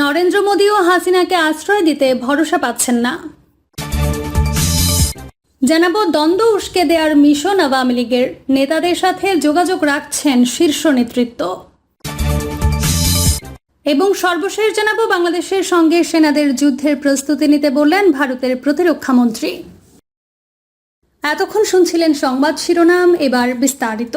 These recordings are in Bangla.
নরেন্দ্র মোদীও হাসিনাকে আশ্রয় দিতে ভরসা পাচ্ছেন না। জানাব দ্বন্দ্ব উস্কে দেওয়ার মিশন আওয়ামী লীগের নেতাদের সাথে যোগাযোগ রাখছেন শীর্ষ নেতৃত্ব। এবং সর্বশেষ জানাব বাংলাদেশের সঙ্গে সেনাদের যুদ্ধের প্রস্তুতি নিতে বললেন ভারতের প্রতিরক্ষা মন্ত্রী। এতক্ষণ শুনছিলেন সংবাদ শিরোনাম, এবার বিস্তারিত।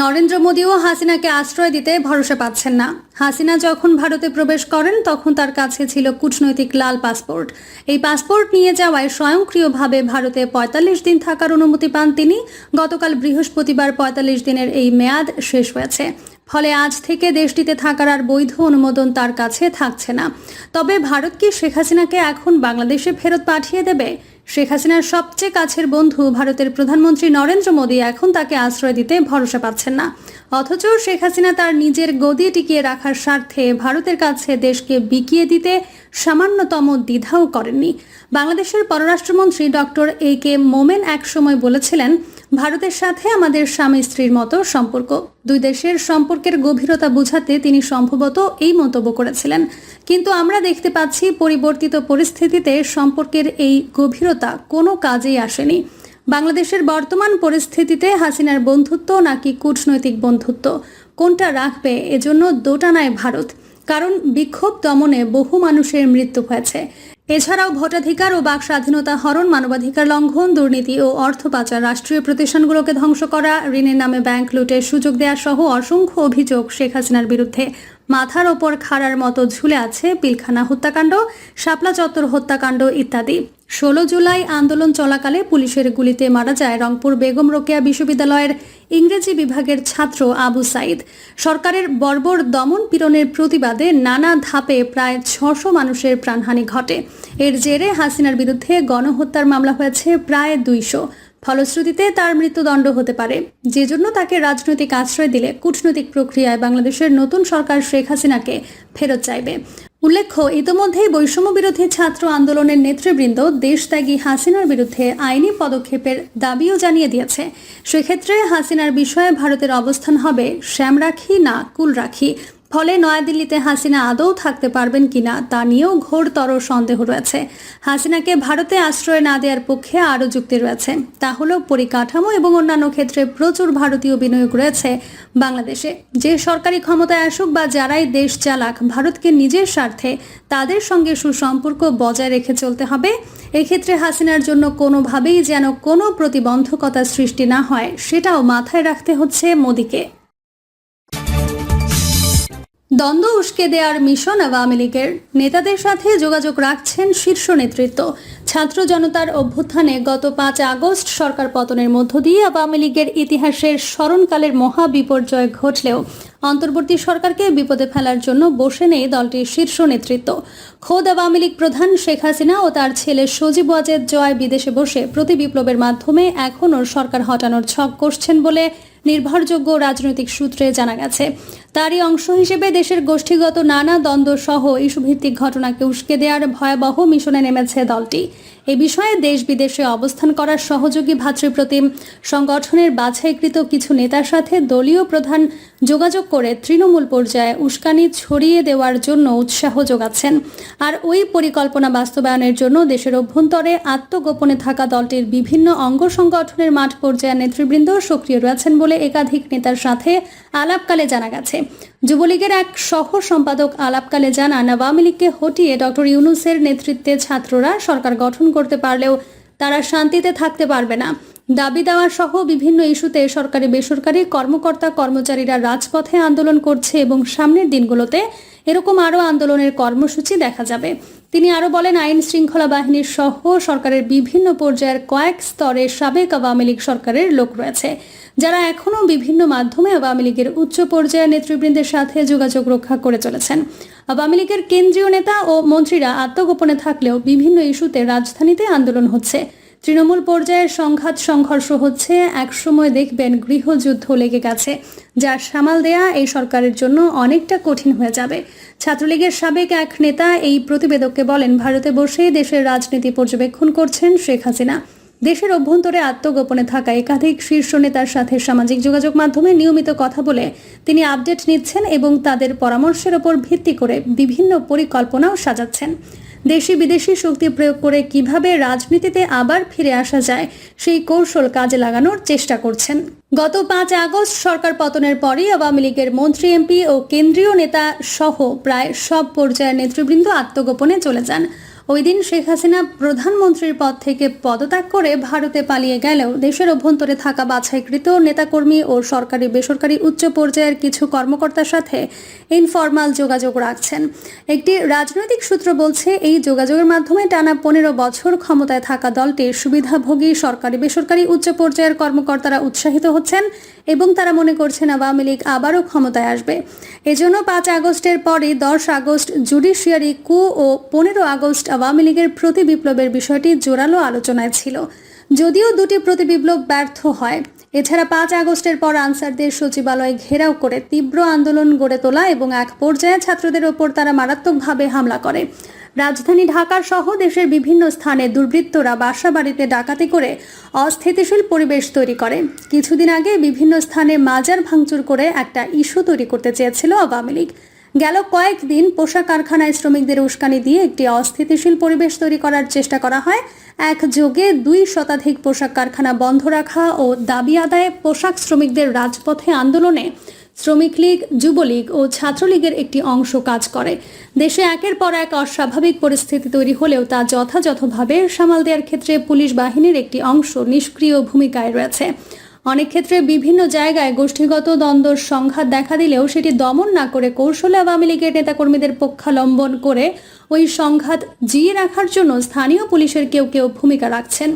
নরেন্দ্র মোদীও হাসিনাকে আশ্রয় দিতে ভরসা পাচ্ছেন না। হাসিনা যখন ভারতে প্রবেশ করেন, তখন তার কাছে ছিল কূটনৈতিক লাল পাসপোর্ট। এই পাসপোর্ট নিয়ে যাওয়ায় স্বয়ংক্রিয়ভাবে ভারতে পঁয়তাল্লিশ দিন থাকার অনুমতি পান তিনি। গতকাল বৃহস্পতিবার পঁয়তাল্লিশ দিনের এই মেয়াদ শেষ হয়েছে। ফলে আজ থেকে দেশটিতে থাকার আর বৈধ অনুমোদন তার কাছে থাকছে না। তবে ভারত কি শেখ হাসিনাকে এখন বাংলাদেশে ফেরত পাঠিয়ে দেবে? শেখ হাসিনার সবচেয়ে কাছের বন্ধু ভারতের প্রধানমন্ত্রী নরেন্দ্র মোদী এখন তাকে আশ্রয় দিতে ভরসা পাচ্ছেন না। অথচ শেখ হাসিনা তার নিজের গদি টিকিয়ে রাখার স্বার্থে ভারতের কাছে দেশকে বিকিয়ে দিতে সামান্যতম দ্বিধাও করেননি। বাংলাদেশের পররাষ্ট্রমন্ত্রী ডক্টর এ কে মোমেন একসময় বলেছিলেন ভারতের সাথে আমাদের স্বামী স্ত্রীর মতো সম্পর্ক। দুই দেশের সম্পর্কের গভীরতা বোঝাতে তিনি সম্ভবত এই মন্তব্য করেছিলেন। কিন্তু আমরা দেখতে পাচ্ছি পরিবর্তিত পরিস্থিতিতে সম্পর্কের এই গভীরতা কোনো কাজেই আসেনি। বাংলাদেশের বর্তমান পরিস্থিতিতে হাসিনার বন্ধুত্ব নাকি কূটনৈতিক বন্ধুত্ব? কোনটা রাখবে? এজন্য দোটানায় ভারত। কারণ বিক্ষোভ দমনে বহু মানুষের মৃত্যু হয়েছে। এছাড়াও ভোটাধিকার ও বাক স্বাধীনতা হরণ, মানবাধিকার লঙ্ঘন, দুর্নীতি ও অর্থ পাচার রাষ্ট্রীয় প্রতিষ্ঠানগুলোকে ধ্বংস করা, ঋণের নামে ব্যাংক লুটের সুযোগ দেওয়া সহ অসংখ্য অভিযোগ শেখ হাসিনার বিরুদ্ধে। মাথার ওপর খাড়ার মতো ঝুলে আছে পিলখানা হত্যাকাণ্ড, শাপলা চত্বর হত্যাকাণ্ড ইত্যাদি। ষোলো জুলাই আন্দোলন চলাকালে পুলিশের গুলিতে মারা যায় রংপুর বেগম রোকেয়া বিশ্ববিদ্যালয়ের ইংরেজি বিভাগের ছাত্র আবু সাইদ। সরকারের বর্বর দমন পীড়নের প্রতিবাদে নানা ধাপে প্রায় ছশো মানুষের প্রাণহানি ঘটে। এর জেরে হাসিনার বিরুদ্ধে গণহত্যার মামলা হয়েছে প্রায় দুইশো। ফলশ্রুতিতে তার মৃত্যুদণ্ড হতে পারে। যে জন্য তাকে রাজনৈতিক আশ্রয় দিলে কূটনৈতিক প্রক্রিয়ায় বাংলাদেশের নতুন সরকার শেখ হাসিনাকে ফেরত চাইবে। উল্লেখ্য, ইতোমধ্যেই বৈষম্য বিরোধী ছাত্র আন্দোলনের নেতৃবৃন্দ দেশত্যাগী হাসিনার বিরুদ্ধে আইনি পদক্ষেপের দাবিও জানিয়ে দিয়েছে। সেক্ষেত্রে হাসিনার বিষয়ে ভারতের অবস্থান হবে শ্যাম রাখি না কুল রাখি ফলে নয়াদিল্লিতে হাসিনা আদৌ থাকতে পারবেন কিনা তা নিয়েও ঘোরতর সন্দেহ রয়েছে। হাসিনাকে ভারতে আশ্রয় না দেওয়ার পক্ষে আরও যুক্তি রয়েছে। তা হল পরিকাঠামো এবং অন্যান্য ক্ষেত্রে প্রচুর ভারতীয় বিনিয়োগ রয়েছে বাংলাদেশে। যে সরকারি ক্ষমতায় আসুক বা যারাই দেশ চালাক, ভারতকে নিজের স্বার্থে তাদের সঙ্গে সুসম্পর্ক বজায় রেখে চলতে হবে। এক্ষেত্রে হাসিনার জন্য কোনোভাবেই যেন কোনো প্রতিবন্ধকতা সৃষ্টি না হয়, সেটাও মাথায় রাখতে হচ্ছে মোদীকে। দ্বন্দ্ব উস্কে দেওয়ার মিশন আওয়ামী লীগের নেতাদের সাথে যোগাযোগ রাখছেন শীর্ষ নেতৃত্ব। ছাত্র জনতার অভ্যুত্থানে গত পাঁচ আগস্ট সরকার পতনের মধ্য দিয়ে আওয়ামী লীগের ইতিহাসের স্মরণকালের মহা বিপর্যয় ঘটলেও অন্তর্বর্তী সরকারকে বিপদে ফেলার জন্য বসে নেই দলটির শীর্ষ নেতৃত্ব। খোদ আওয়ামী লীগ প্রধান শেখ হাসিনা ও তার ছেলে সজীব ওয়াজেদ জয় বিদেশে বসে প্রতি বিপ্লবের মাধ্যমে এখনও সরকার হটানোর ছক কষছেন বলে নির্ভরযোগ্য রাজনৈতিক সূত্রে জানা গেছে। তারই অংশ হিসেবে দেশের গোষ্ঠীগত নানা দ্বন্দ্ব সহ ইস্যুভিত্তিক ঘটনাকে উস্কে দেওয়ার ভয়াবহ মিশনে নেমেছে দলটি। এ বিষয়ে দেশ বিদেশে অবস্থান করার সহযোগী ভাতৃপ্রতিম সংগঠনের বাছাইকৃত কিছু নেতার সাথে দলীয় প্রধান যোগাযোগ করে তৃণমূল পর্যায়ে উস্কানি ছড়িয়ে দেওয়ার জন্য উৎসাহ যোগাচ্ছেন। আর ওই পরিকল্পনা বাস্তবায়নের জন্য দেশের অভ্যন্তরে আত্মগোপনে থাকা দলটির বিভিন্ন অঙ্গ সংগঠনের মাঠ পর্যায়ে নেতৃবৃন্দ সক্রিয় রয়েছেন বলে একাধিক নেতার সাথে আলাপকালে জানা গেছে। যুবলীগের এক সহ সম্পাদক আলাপকালে জানান, আওয়ামী লীগকে হটিয়ে ডক্টর ইউনুসের নেতৃত্বে ছাত্ররা সরকার গঠন করতে পারলেও তারা শান্তিতে থাকতে পারবে না। দাবি দেওয়া সহ বিভিন্ন ইস্যুতে সরকারি বেসরকারি কর্মকর্তা কর্মচারীরা রাজপথে আন্দোলন করছে এবং সামনের দিনগুলোতে এরকম আরও আন্দোলনের কর্মসূচি দেখা যাবে। তিনি আরও বলেন, আইন শৃঙ্খলা বাহিনীর সহ সরকারের বিভিন্ন পর্যায়ের কয়েক স্তরে সাবেক আওয়ামী লীগ সরকারের লোক রয়েছে, যারা এখনও বিভিন্ন মাধ্যমে আওয়ামী লীগের উচ্চ পর্যায়ের নেতৃবৃন্দের সাথে যোগাযোগ রক্ষা করে চলেছেন। আওয়ামী লীগের কেন্দ্রীয় নেতা ও মন্ত্রীরা আত্মগোপনে থাকলেও বিভিন্ন ইস্যুতে রাজধানীতে আন্দোলন হচ্ছে। তৃণমূল পর্যায়ের সংঘাত সংঘর্ষ হচ্ছে। একসময় দেখবেন গৃহযুদ্ধ লেগে গেছে। যার সামাল দেয়া এই সরকারের জন্য অনেকটা কঠিন হয়ে যাবে। ছাত্রলীগের সাবেক এক নেতা এই প্রতিবেদককে বলেন, ভারতে বসেই দেশের রাজনীতি পর্যবেক্ষণ করছেন শেখ হাসিনা। দেশের অভ্যন্তরে আত্মগোপনে থাকা একাধিক শীর্ষ নেতার সাথে সামাজিক যোগাযোগ মাধ্যমে নিয়মিত কথা বলে তিনি আপডেট নিচ্ছেন এবং তাদের পরামর্শের ওপর ভিত্তি করে বিভিন্ন পরিকল্পনাও সাজাচ্ছেন। দেশি বিদেশি শক্তি প্রয়োগ করে কীভাবে রাজনীতিতে আবার ফিরে আসা যায়, সেই কৌশল কাজে লাগানোর চেষ্টা করছেন। গত পাঁচ আগস্ট সরকার পতনের পরই আওয়ামী লীগের মন্ত্রী, এমপি ও কেন্দ্রীয় নেতা সহ প্রায় সব পর্যায়ের নেতৃবৃন্দ আত্মগোপনে চলে যান। ওই দিন শেখ হাসিনা প্রধানমন্ত্রীর পদ থেকে পদত্যাগ করে ভারতে পালিয়ে গেলেও দেশের অভ্যন্তরে থাকা বাছাইকৃত নেতাকর্মী ও সরকারি বেসরকারি উচ্চ পর্যায়ের কিছু কর্মকর্তার সাথে ইনফরমাল যোগাযোগ রাখছেন। একটি রাজনৈতিক সূত্র বলছে, এই যোগাযোগের মাধ্যমে টানা পনেরো বছর ক্ষমতায় থাকা দলটির সুবিধাভোগী সরকারি বেসরকারি উচ্চ পর্যায়ের কর্মকর্তারা উৎসাহিত হচ্ছেন এবং তারা মনে করছেন আওয়ামী লীগ আবারও ক্ষমতায় আসবে। এজন্য পাঁচ আগস্টের পরে দশ আগস্ট জুডিশিয়ারি কু ও পনেরো আগস্ট আওয়ামী লীগের প্রতি বিপ্লবের বিষয়টি জোরালো আলোচনায় ছিল। যদিও দুটি প্রতি বিপ্লব ব্যর্থ হয়। এছাড়া পাঁচ আগস্টের পর আনসারদের সচিবালয় ঘেরাও করে তীব্র আন্দোলন গড়ে তোলা এবং এক পর্যায়ে ছাত্রদের ওপর তারা মারাত্মকভাবে হামলা করে। রাজধানী ঢাকার সহ দেশের বিভিন্ন স্থানে দুর্বৃত্তরা বাসা বাড়িতে ডাকাতি করে অস্থিতিশীল পরিবেশ তৈরি করে। কিছুদিন আগে বিভিন্ন স্থানে মাজার ভাঙচুর করে একটা ইস্যু তৈরি করতে চেয়েছিল আওয়ামী লীগ। গেল কয়েকদিন পোশাক কারখানায় শ্রমিকদের উস্কানি দিয়ে একটি অস্থিতিশীল পরিবেশ তৈরি করার চেষ্টা করা হয়। এক যোগে দুই শতাধিক পোশাক কারখানা বন্ধ রাখা ও দাবি আদায়ে পোশাক শ্রমিকদের রাজপথে আন্দোলনে শ্রমিক লীগ, যুবলীগ ও ছাত্রলীগের একটি অংশ কাজ করে। দেশে একের পর এক অস্বাভাবিক পরিস্থিতি তৈরি হলেও তা যথাযথভাবে সামাল দেওয়ার ক্ষেত্রে পুলিশ বাহিনীর একটি অংশ নিষ্ক্রিয় ভূমিকায় রয়েছে। অনেক ক্ষেত্রে বিভিন্ন জায়গায় গোষ্ঠীগত দ্বন্দ্বর সংঘাত দেখা দিলেও সেটি দমন না করে কৌশলে আওয়ামী লীগের নেতাকর্মীদের পক্ষালম্বন করে ওই সংঘাত জিয়ে রাখার জন্য স্থানীয় পুলিশের কেউ কেউ ভূমিকা রাখছেন।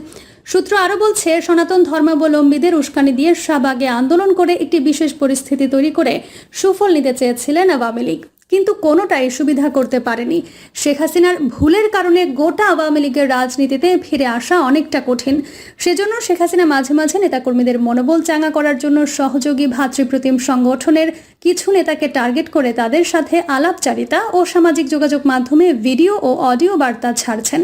সূত্র আরও বলছে, সনাতন ধর্মাবলম্বীদের উস্কানি দিয়ে শাহবাগে আন্দোলন করে একটি বিশেষ পরিস্থিতি তৈরি করে সুফল নিতে চেয়েছিলেন আওয়ামী লীগ। কিন্তু কোনোটাই সুবিধা করতে পারেনি। শেখ হাসিনার ভুলের কারণে গোটা আওয়ামী লীগের রাজনীতিতে ফিরে আসা অনেকটা কঠিন। সেজন্য শেখ হাসিনা মাঝে মাঝে নেতাকর্মীদের মনোবল চাঙা করার জন্য সহযোগী ভাতৃপ্রতিম সংগঠনের কিছু নেতাকে টার্গেট করে তাদের সাথে আলাপচারিতা ও সামাজিক যোগাযোগ মাধ্যমে ভিডিও ও অডিও বার্তা ছাড়ছেন।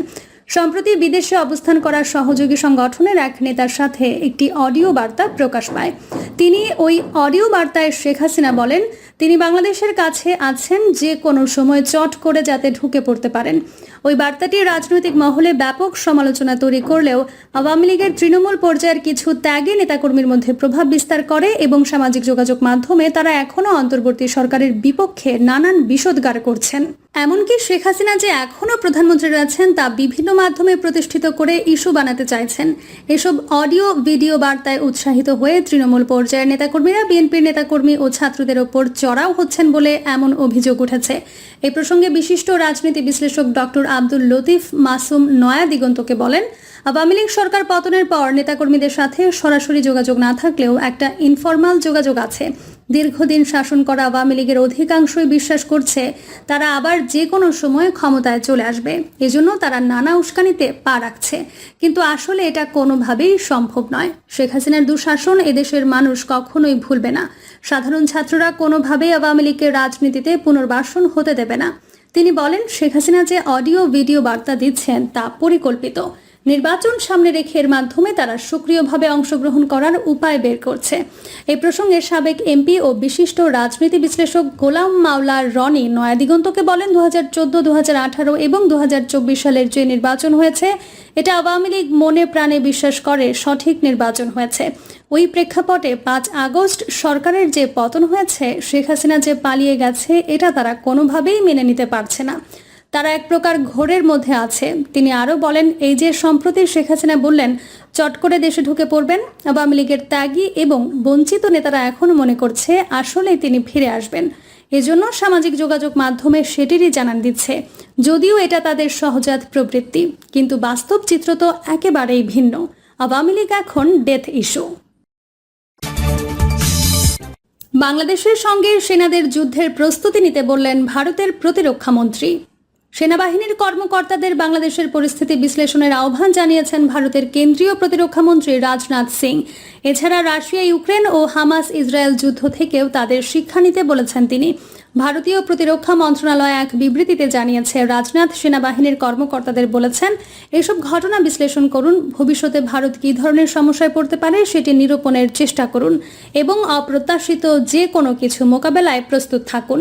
সম্প্রতি বিদেশে অবস্থান করা সহযোগী সংগঠনের এক নেতার সাথে একটি অডিও বার্তা প্রকাশ পায়। তিনি ওই অডিও বার্তায় শেখ হাসিনা বলেন, তিনি বাংলাদেশের কাছে আছেন যে কোনো সময় চট করে যাতে ঢুকে পড়তে পারেন। ওই বার্তাটি রাজনৈতিক মহলে ব্যাপক সমালোচনা তৈরি করলেও আওয়ামী লীগের তৃণমূল পর্যায়ের কিছু ত্যাগী নেতাকর্মীর মধ্যে প্রভাব বিস্তার করে এবং সামাজিক যোগাযোগ মাধ্যমে তারা এখনও অন্তর্বর্তী সরকারের বিপক্ষে নানান বিষোদ্গার করছেন। এমনকি শেখ হাসিনা যে এখনও প্রধানমন্ত্রী রয়েছেন তা বিভিন্ন মাধ্যমে প্রতিষ্ঠিত করে ইস্যু বানাতে চাইছেন। এসব অডিও, ভিডিও বার্তায় উৎসাহিত হয়ে তৃণমূল পর্যায়ের নেতাকর্মীরা, বিএনপির নেতাকর্মী ও ছাত্রদের ওপর চড়াও হচ্ছেন বলে এমন অভিযোগ উঠেছে। এই প্রসঙ্গে বিশিষ্ট রাজনীতি বিশ্লেষক ডক্টর আব্দুল লতিফ মাসুম নয়া দিগন্তকে বলেন, আওয়ামী লীগ সরকার পতনের পর নেতাকর্মীদের সাথে সরাসরি যোগাযোগ না থাকলেও একটা ইনফরমাল যোগাযোগ আছে। দীর্ঘদিন শাসন করা আওয়ামী লীগের অধিকাংশই বিশ্বাস করছে তারা আবার যে কোনো সময় ক্ষমতায় চলে আসবে। এজন্য তারা নানা উস্কানিতে পা রাখছে। কিন্তু আসলে এটা কোনোভাবেই সম্ভব নয়। শেখ হাসিনার দুঃশাসন এদেশের মানুষ কখনোই ভুলবে না। সাধারণ ছাত্ররা কোনোভাবেই আওয়ামী লীগের রাজনীতিতে পুনর্বাসন হতে দেবে না। তিনি বলেন, শেখ হাসিনা যে অডিও ভিডিও বার্তা দিচ্ছেন তা পরিকল্পিত। নির্বাচন সামনে রেখে এর মাধ্যমে তারা সক্রিয়ভাবে অংশগ্রহণ করার উপায় বের করছে। এই প্রসঙ্গে সাবেক এমপি ও বিশিষ্ট রাজনীতি বিশ্লেষক গোলাম মাওলা রনি নয়াদিগন্তকে বলেন দু হাজার চোদ্দ দু হাজার আঠারো এবং দু হাজার চব্বিশ সালের যে নির্বাচন হয়েছে, এটা আওয়ামী লীগ মনে প্রাণে বিশ্বাস করে সঠিক নির্বাচন হয়েছে। ওই প্রেক্ষাপটে পাঁচ আগস্ট সরকারের যে পতন হয়েছে, শেখ হাসিনা যে পালিয়ে গেছে, এটা তারা কোনোভাবেই মেনে নিতে পারছে না। তারা এক প্রকার ঘোরের মধ্যে আছে। তিনি আরও বলেন, এই যে সম্প্রতি শেখ হাসিনা বললেন, চট করে দেশে ঢুকে পড়বেন, আওয়ামী লীগের ত্যাগী এবং বঞ্চিত নেতারা এখনও মনে করছে আসলেই তিনি ফিরে আসবেন। এজন্য সামাজিক যোগাযোগ মাধ্যমে সেটিরই জানান দিচ্ছে। যদিও এটা তাদের সহজাত প্রবৃত্তি, কিন্তু বাস্তব চিত্র তো একেবারেই ভিন্ন। আওয়ামী লীগ এখন ডেথ ইস্যু। বাংলাদেশের সঙ্গে সেনাদের যুদ্ধের প্রস্তুতি নিতে বললেন ভারতের প্রতিরক্ষা মন্ত্রী। সেনাবাহিনীর কর্মকর্তাদের বাংলাদেশের পরিস্থিতি বিশ্লেষণের আহ্বান জানিয়েছেন ভারতের কেন্দ্রীয় প্রতিরক্ষা মন্ত্রী রাজনাথ সিং। এছাড়া রাশিয়া, ইউক্রেন ও হামাস ইসরায়েল যুদ্ধ থেকেও তাদের শিক্ষা নিতে বলেছেন তিনি। ভারতীয় প্রতিরক্ষা মন্ত্রণালয় এক বিবৃতিতে জানিয়েছে, রাজনাথ সেনাবাহিনীর কর্মকর্তাদের বলেছেন, এসব ঘটনা বিশ্লেষণ করুন, ভবিষ্যতে ভারত কী ধরনের সমস্যায় পড়তে পারে সেটি নিরূপণের চেষ্টা করুন এবং অপ্রত্যাশিত যে কোনো কিছু মোকাবেলায় প্রস্তুত থাকুন।